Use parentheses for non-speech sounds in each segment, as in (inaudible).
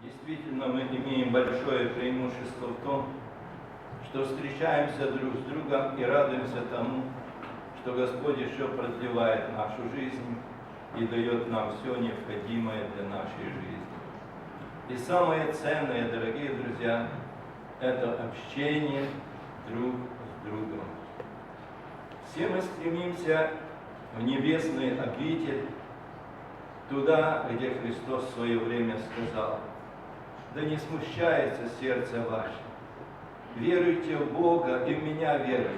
Действительно, мы имеем большое преимущество в том, что встречаемся друг с другом и радуемся тому, что Господь еще продлевает нашу жизнь и дает нам все необходимое для нашей жизни. И самое ценное, дорогие друзья, это общение друг с другом. Все мы стремимся в небесный обитель, туда, где Христос в свое время сказал, да не смущается сердце ваше, веруйте в Бога и в меня веруйте.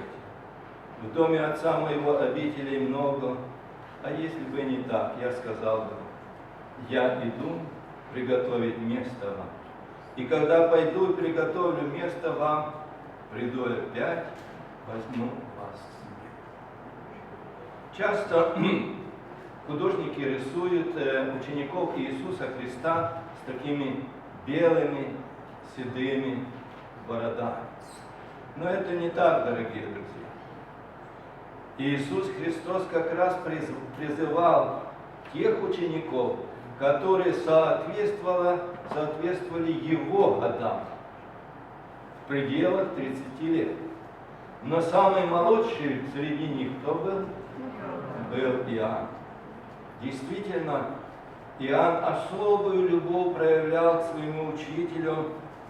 В доме Отца моего обителей много, а если бы не так, я сказал бы, я иду приготовить место вам. И когда пойду и приготовлю место вам, приду опять, возьму вас себе. Часто (clears throat) художники рисуют э, учеников Иисуса Христа с такими белыми, седыми бородами. Но это не так, дорогие друзья. Иисус Христос как раз призывал тех учеников, которые соответствовали, соответствовали Его годам в пределах 30 лет. Но самый молодший среди них кто был? Был Иоанн. Действительно, Иоанн особую любовь проявлял к своему учителю,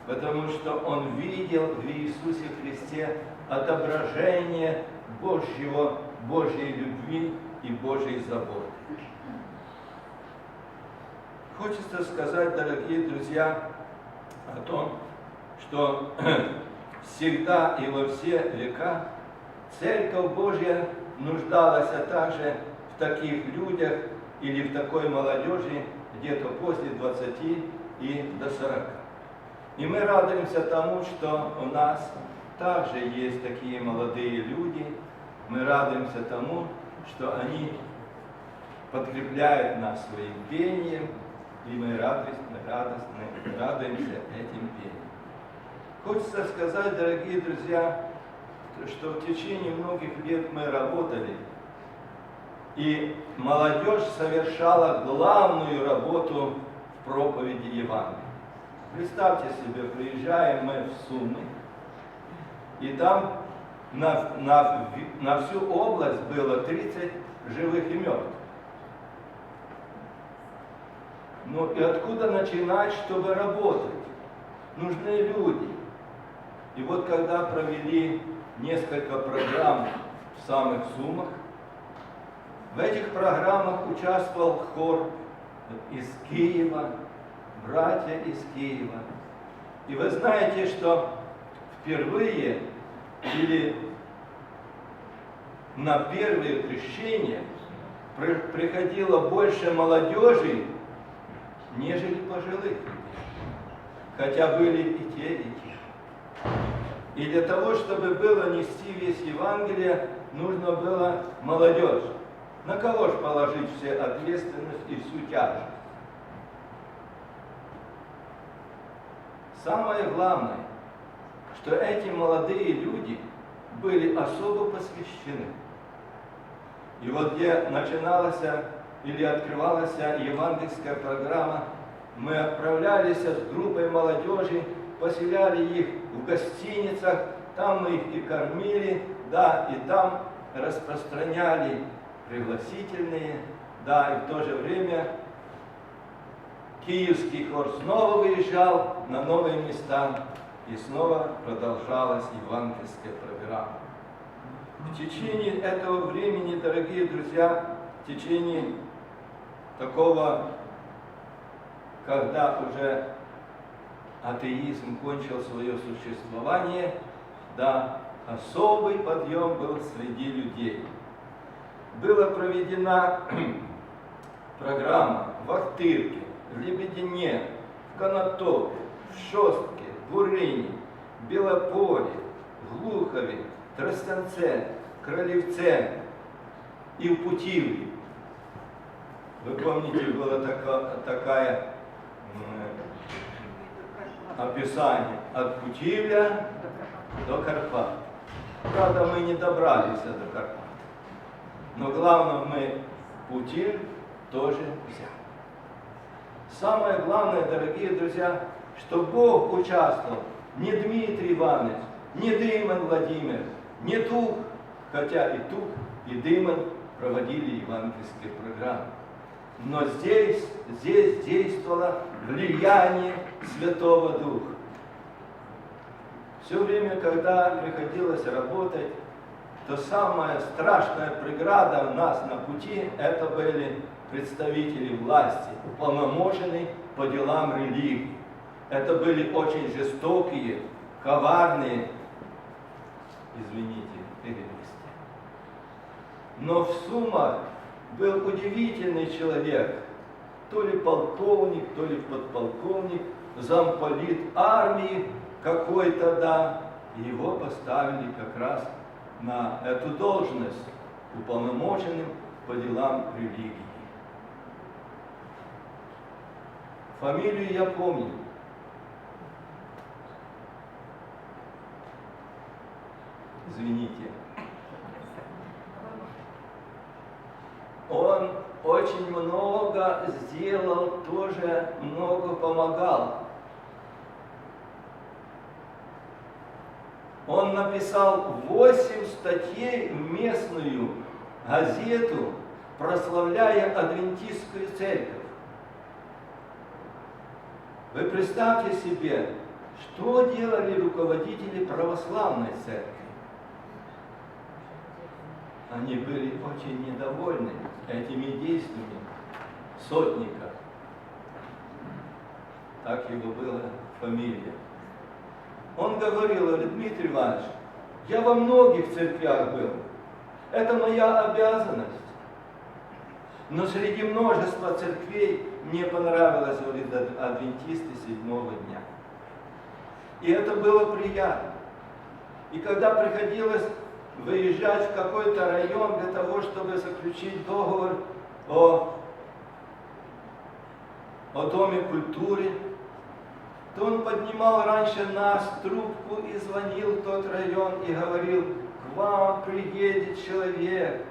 потому что он видел в Иисусе Христе отображение Божьего, Божьей любви и Божьей заботы. Хочется сказать, дорогие друзья, о том, что (clears throat) всегда и во все века Церковь Божья нуждалась также в таких людях или в такой молодежи где-то после 20 и до 40. И мы радуемся тому, что у нас также есть такие молодые люди. Мы радуемся тому, что они подкрепляют нас своим пением, и мы радостны, радостны, радуемся этим пением. Хочется сказать, дорогие друзья, что в течение многих лет мы работали, и молодежь совершала главную работу в проповеди Евангелия. Представьте себе, приезжаем мы в Сумы, и там на, на, на всю область было 30 живых и мертвых. Ну и откуда начинать, чтобы работать? Нужны люди. И вот когда провели несколько программ в самых суммах, в этих программах участвовал хор из Киева, братья из Киева. И вы знаете, что впервые или на первые крещения приходило больше молодежи, нежели пожилых. Хотя были и те, и те. И для того, чтобы было нести весь Евангелие, нужно было молодежь. На кого же положить все ответственность и всю тяжесть? Самое главное, что эти молодые люди были особо посвящены. И вот где начиналась или открывалась евангельская программа, мы отправлялись с группой молодежи, поселяли их в гостиницах, там мы их и кормили, да, и там распространяли пригласительные, да, и в то же время Киевский хор снова выезжал на новые места, и снова продолжалась евангельская программа. В течение этого времени, дорогие друзья, в течение такого, когда уже атеизм кончил свое существование, да, особый подъем был среди людей. Была проведена (clears throat) программа в Ахтырке, в Лебедине, в Конотопе, в Шостке, в Урине, Белополе, Глухове, Тростянце, Кролевце и в Путивле. Вы помните, было такое описание от Путивля до Карпат. Правда, мы не добрались до Карпат. Но главное, мы Путиль тоже взяли. самое главное, дорогие друзья, что Бог участвовал, не Дмитрий Иванович, не Дымон Владимир, не Тух, хотя и Тух, и Дымон проводили евангельские программы. Но здесь, здесь действовало влияние Святого Духа. Все время, когда приходилось работать, то самая страшная преграда у нас на пути, это были представители власти, уполномоченные по делам религии. Это были очень жестокие, коварные, извините, перевести. Но в суммах был удивительный человек, то ли полковник, то ли подполковник, замполит армии какой-то, да, его поставили как раз на эту должность уполномоченным по делам религии. Фамилию я помню. Извините. Он очень много сделал, тоже много помогал. Он написал 8 статей в местную газету, прославляя адвентистскую церковь. Вы представьте себе, что делали руководители православной церкви. Они были очень недовольны этими действиями сотника. Так его была фамилия. Он говорил, Дмитрий Иванович, я во многих церквях был. Это моя обязанность. Но среди множества церквей мне понравилось, говорит, адвентисты седьмого дня. И это было приятно. И когда приходилось выезжать в какой-то район для того, чтобы заключить договор о, о Доме культуры, то он поднимал раньше нас трубку и звонил в тот район и говорил, к вам приедет человек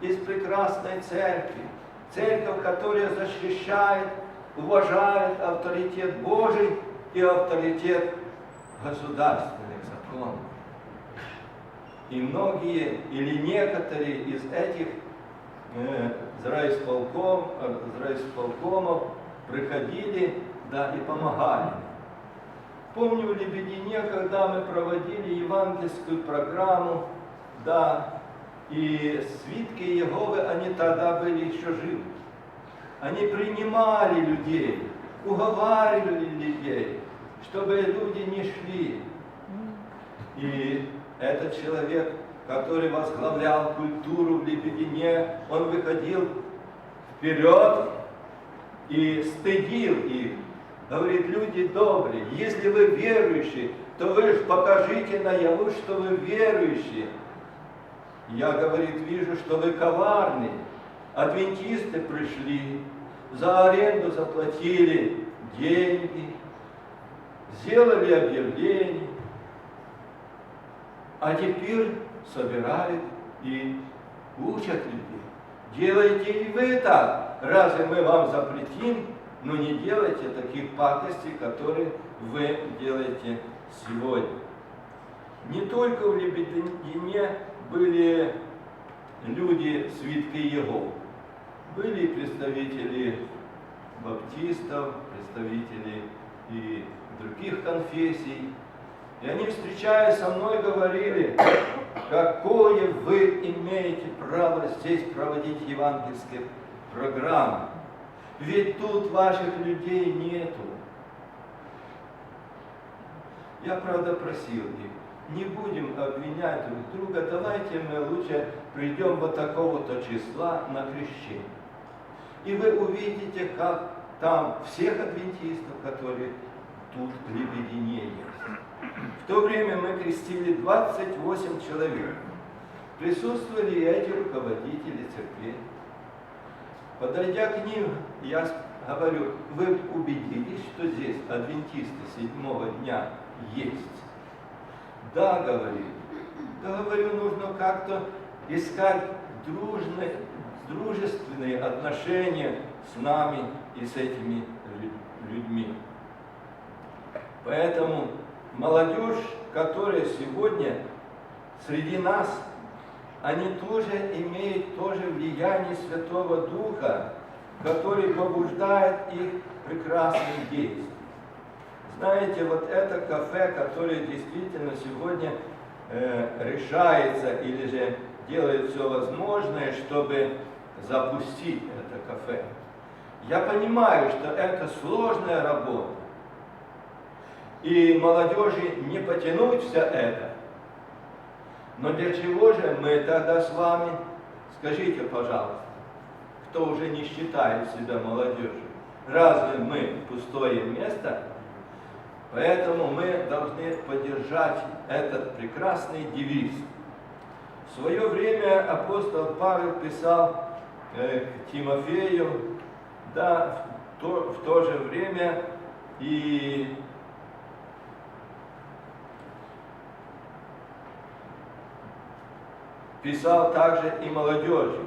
из прекрасной церкви, церковь, которая защищает, уважает авторитет Божий и авторитет государственных законов. И многие или некоторые из этих э, зрайсполком, зрайсполкомов приходили да, и помогали. Помню в Лебедине, когда мы проводили евангельскую программу, да, и свитки Иеговы, они тогда были еще живы. Они принимали людей, уговаривали людей, чтобы люди не шли. И этот человек, который возглавлял культуру в Лебедине, он выходил вперед и стыдил их. Говорит, люди добрые, если вы верующие, то вы же покажите наяву, что вы верующие. Я, говорит, вижу, что вы коварны. Адвентисты пришли, за аренду заплатили деньги, сделали объявление, а теперь собирают и учат людей. Делайте и вы так. Разве мы вам запретим? Но не делайте таких пакостей, которые вы делаете сегодня. Не только в Лебедине были люди свитки Его. Были представители баптистов, представители и других конфессий. И они, встречаясь со мной, говорили, какое вы имеете право здесь проводить евангельские программы. Ведь тут ваших людей нету. Я, правда, просил их, не будем обвинять друг друга, давайте мы лучше придем вот такого-то числа на крещение. И вы увидите, как там всех адвентистов, которые тут в есть. В то время мы крестили 28 человек. Присутствовали и эти руководители церкви. Подойдя к ним, я говорю, вы убедились, что здесь адвентисты седьмого дня есть? Да, говорит. Да, говорю, нужно как-то искать дружные, дружественные отношения с нами и с этими людьми. Поэтому молодежь, которая сегодня среди нас, они тоже имеют тоже влияние Святого Духа, который побуждает их прекрасным действиям. Знаете, вот это кафе, которое действительно сегодня э, решается или же делает все возможное, чтобы запустить это кафе. Я понимаю, что это сложная работа. И молодежи не потянуть все это. Но для чего же мы тогда с вами, скажите, пожалуйста, кто уже не считает себя молодежью, разве мы пустое место? Поэтому мы должны поддержать этот прекрасный девиз. В свое время апостол Павел писал э, к Тимофею, да, в то, в то же время и писал также и молодежи.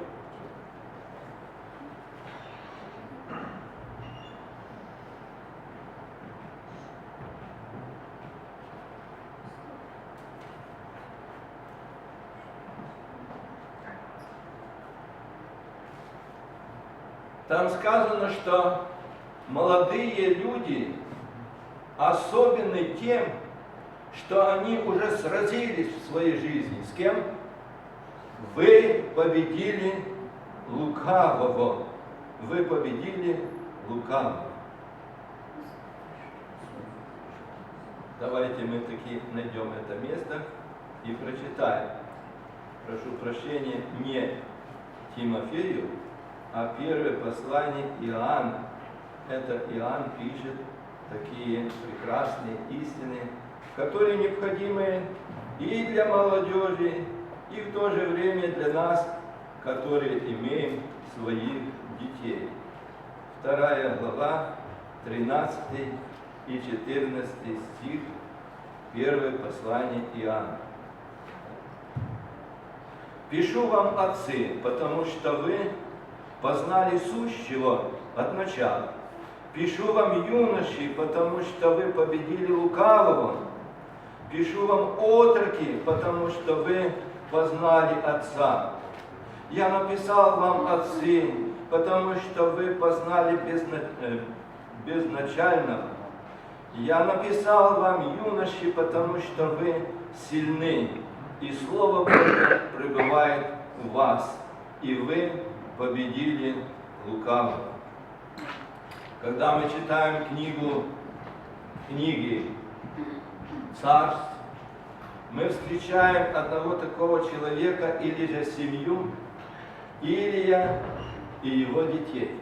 Там сказано, что молодые люди особенны тем, что они уже сразились в своей жизни. С кем? Вы победили лукавого. Вы победили лукавого. Давайте мы таки найдем это место и прочитаем. Прошу прощения, не Тимофею, а первое послание Иоанна. Это Иоанн пишет такие прекрасные истины, которые необходимы и для молодежи, и в то же время для нас, которые имеем своих детей. Вторая глава, 13 и 14 стих, первое послание Иоанна. Пишу вам, отцы, потому что вы познали сущего от начала. Пишу вам, юноши, потому что вы победили лукавого. Пишу вам, отроки, потому что вы познали Отца. Я написал вам, отцы, потому что вы познали безна... Э, безначального. Я написал вам, юноши, потому что вы сильны, и Слово Божье пребывает в вас, и вы победили лукавого. Когда мы читаем книгу, книги царств, мы встречаем одного такого человека или же семью, Илия и его детей.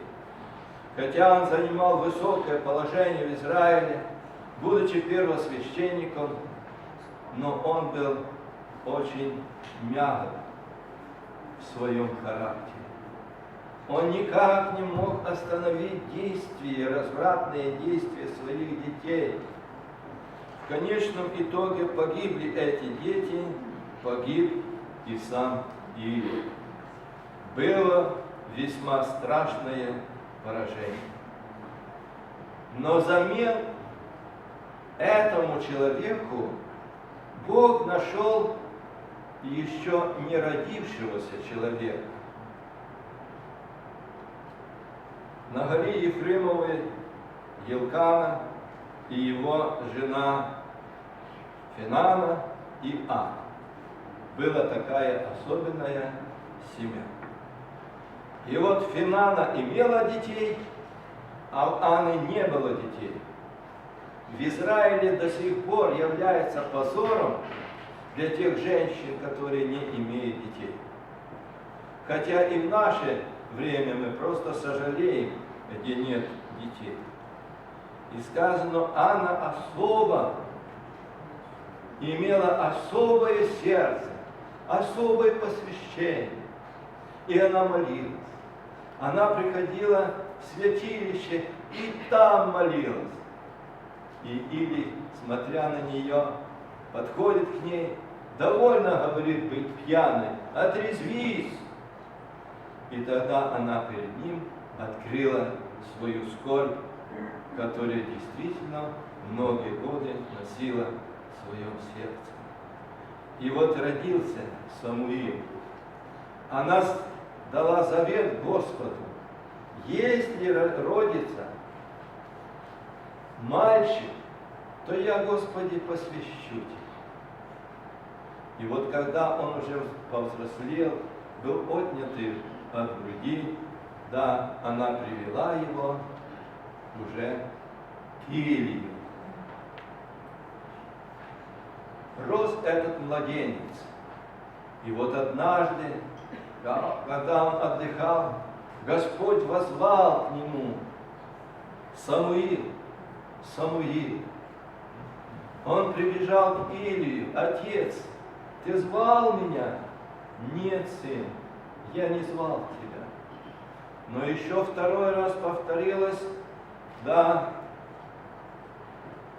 Хотя он занимал высокое положение в Израиле, будучи первосвященником, но он был очень мягок в своем характере. Он никак не мог остановить действия, развратные действия своих детей. В конечном итоге погибли эти дети, погиб и сам Илия. Было весьма страшное поражение. Но замен этому человеку Бог нашел еще не родившегося человека. на горе Ефремовой Елкана и его жена Финана и Анна. Была такая особенная семья. И вот Финана имела детей, а у Анны не было детей. В Израиле до сих пор является позором для тех женщин, которые не имеют детей. Хотя и в наше время мы просто сожалеем, где нет детей. И сказано, Анна особо имела особое сердце, особое посвящение. И она молилась. Она приходила в святилище и там молилась. И или, смотря на нее, подходит к ней, довольно, говорит, быть пьяной, отрезвись, и тогда она перед ним открыла свою скорбь, которое действительно многие годы носила в своем сердце. И вот родился Самуил. Она дала завет Господу. Если родится мальчик, то я, Господи, посвящу тебя. И вот когда он уже повзрослел, был отнятый от груди, да, она привела его уже к Илию. Рос этот младенец. И вот однажды, когда он отдыхал, Господь возвал к нему, Самуил, Самуил. Он прибежал к Илию, отец, ты звал меня? Нет, сын, я не звал тебя. Но еще второй раз повторилось, да,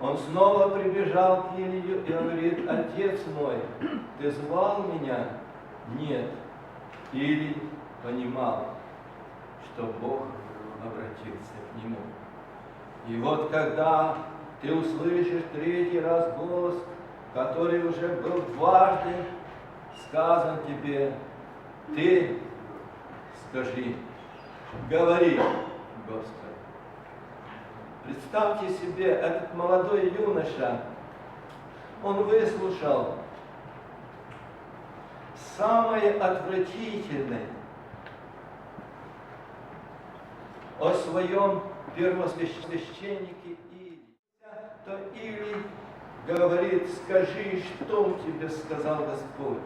он снова прибежал к Илью и говорит, отец мой, ты звал меня? Нет. Или понимал, что Бог обратился к нему. И вот когда ты услышишь третий раз голос, который уже был дважды сказан тебе, ты скажи, говори, Господи. Представьте себе, этот молодой юноша, он выслушал самое отвратительное о своем первосвященнике Или. То Или говорит, скажи, что тебе сказал Господь.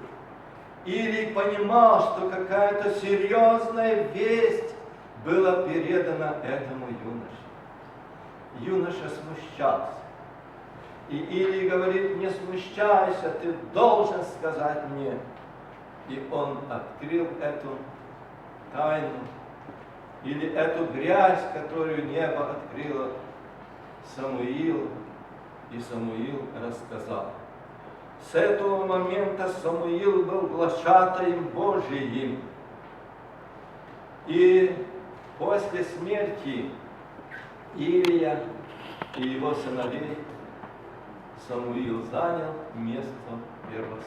Или понимал, что какая-то серьезная весть была передана этому юноше. Юноша смущался. И Или говорит, не смущайся, ты должен сказать мне. И он открыл эту тайну, или эту грязь, которую небо открыло Самуилу, и Самуил рассказал. С этого момента Самуил был глашатаем Божиим. И после смерти Илия и его сыновей Самуил занял место первосвященника.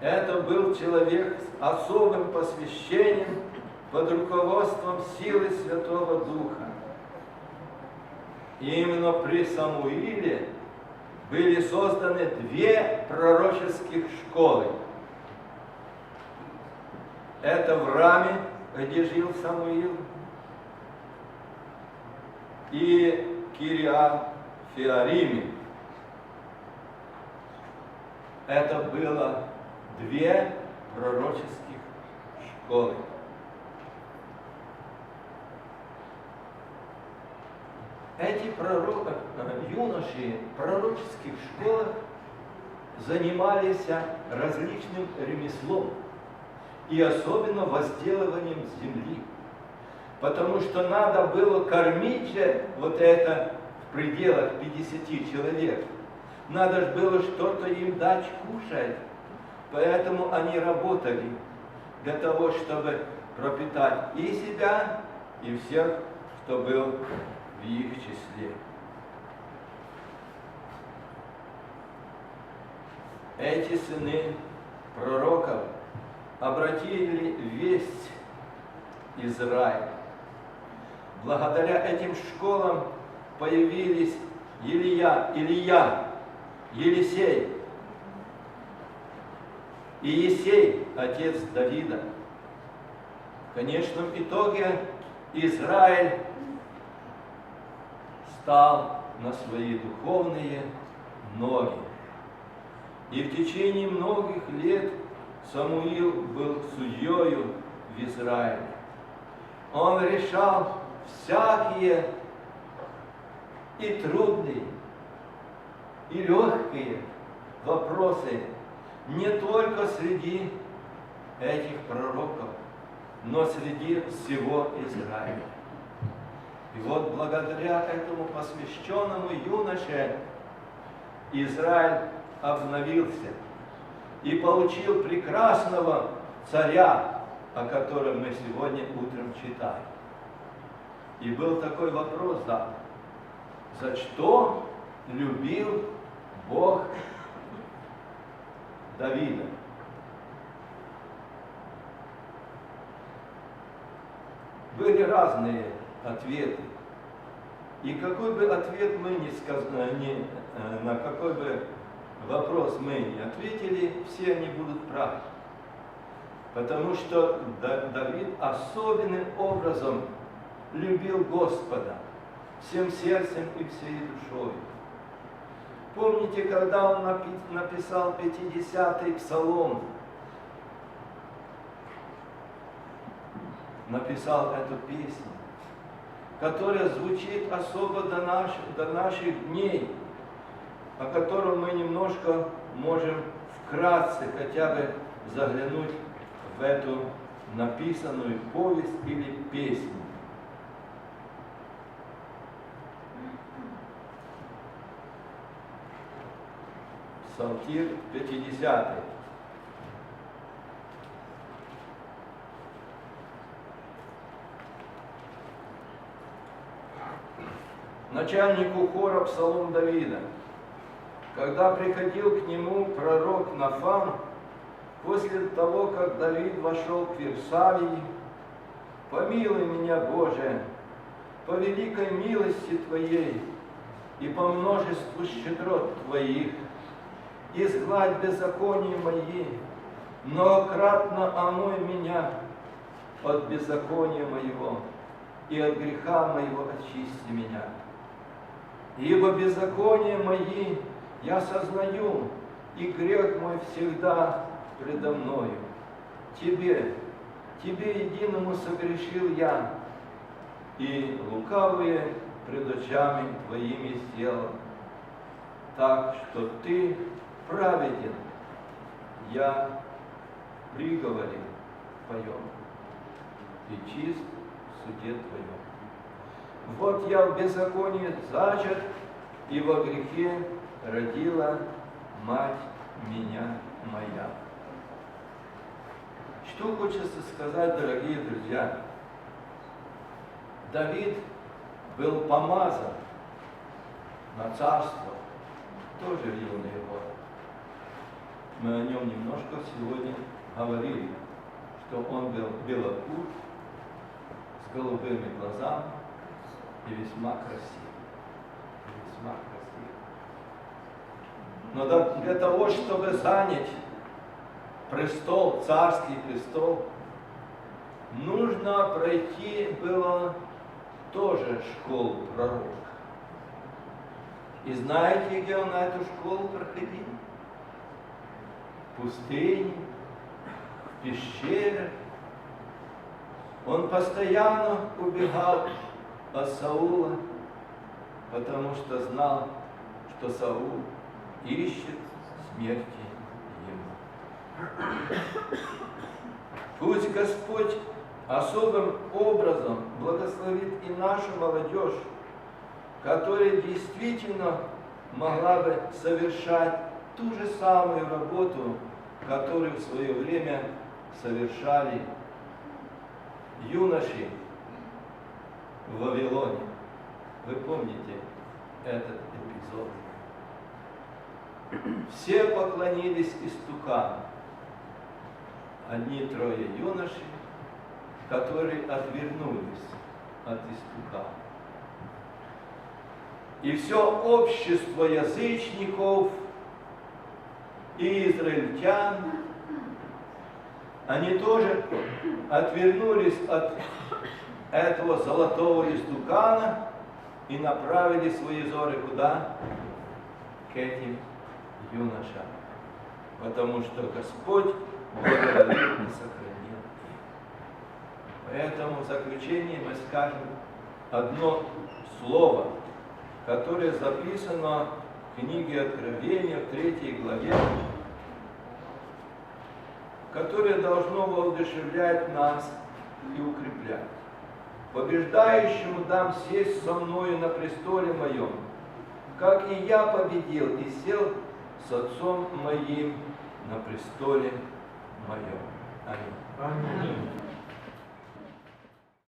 Это был человек с особым посвящением под руководством силы Святого Духа. И именно при Самуиле были созданы две пророческих школы. Это в Раме, где жил Самуил, и Кириа Феориме. Это было две пророческих школы. Эти пророк, э, юноши пророческих школах занимались различным ремеслом и особенно возделыванием земли. Потому что надо было кормить вот это в пределах 50 человек. Надо же было что-то им дать кушать. Поэтому они работали для того, чтобы пропитать и себя, и всех, кто был в их числе. Эти сыны пророков обратили весть Израиля. Благодаря этим школам появились Илья, Илья, Елисей и Есей, отец Давида. В конечном итоге Израиль стал на свои духовные ноги. И в течение многих лет Самуил был судьею в Израиле. Он решал всякие и трудные, и легкие вопросы не только среди этих пророков, но среди всего Израиля. И вот благодаря этому посвященному юноше Израиль обновился и получил прекрасного царя, о котором мы сегодня утром читаем. И был такой вопрос, да, за что любил Бог Давида? Были разные ответы. И какой бы ответ мы ни сказали, ни, э, на какой бы вопрос мы не ответили, все они будут правы. Потому что Давид особенным образом любил Господа всем сердцем и всей душой. Помните, когда он написал 50-й псалом, написал эту песню, которая звучит особо до наших, до наших дней, о котором мы немножко можем вкратце хотя бы заглянуть в эту написанную повесть или песню. Псалтир 50. Начальнику хора Псалом Давида. Когда приходил к нему пророк Нафан, после того, как Давид вошел к Версавии, «Помилуй меня, Боже, по великой милости Твоей и по множеству щедрот Твоих, изгладь беззаконие мои, многократно омой меня от беззакония моего, и от греха моего очисти меня. Ибо беззаконие мои я сознаю, и грех мой всегда предо мною. Тебе, Тебе единому согрешил я, и лукавые пред очами Твоими сделал, так что Ты праведен, я приговоре Твоем и чист в суде Твоем. Вот я в беззаконии зачат, и во грехе родила мать меня моя. Что хочется сказать, дорогие друзья? Давид был помазан на царство, тоже в юные годы. Мы о нем немножко сегодня говорили, что он был белокур, с голубыми глазами и весьма красив. Весьма красив. Но для того, чтобы занять престол, царский престол, нужно пройти было тоже школу пророка. И знаете, где он эту школу проходил? В пустыне, в пещере. Он постоянно убегал от Саула, потому что знал, что Саул ищет смерти Пусть Господь особым образом благословит и нашу молодежь, которая действительно могла бы совершать ту же самую работу, которую в свое время совершали юноши в Вавилоне. Вы помните этот эпизод? Все поклонились истукану одни трое юношей, которые отвернулись от истука. И все общество язычников и израильтян, они тоже отвернулись от этого золотого истукана и направили свои взоры куда? К этим юношам. Потому что Господь благоволит и сохранил Поэтому в заключении мы скажем одно слово, которое записано в книге Откровения в третьей главе, которое должно воодушевлять нас и укреплять. Побеждающему дам сесть со мною на престоле моем, как и я победил и сел с отцом моим на престоле моем. Аминь. Аминь.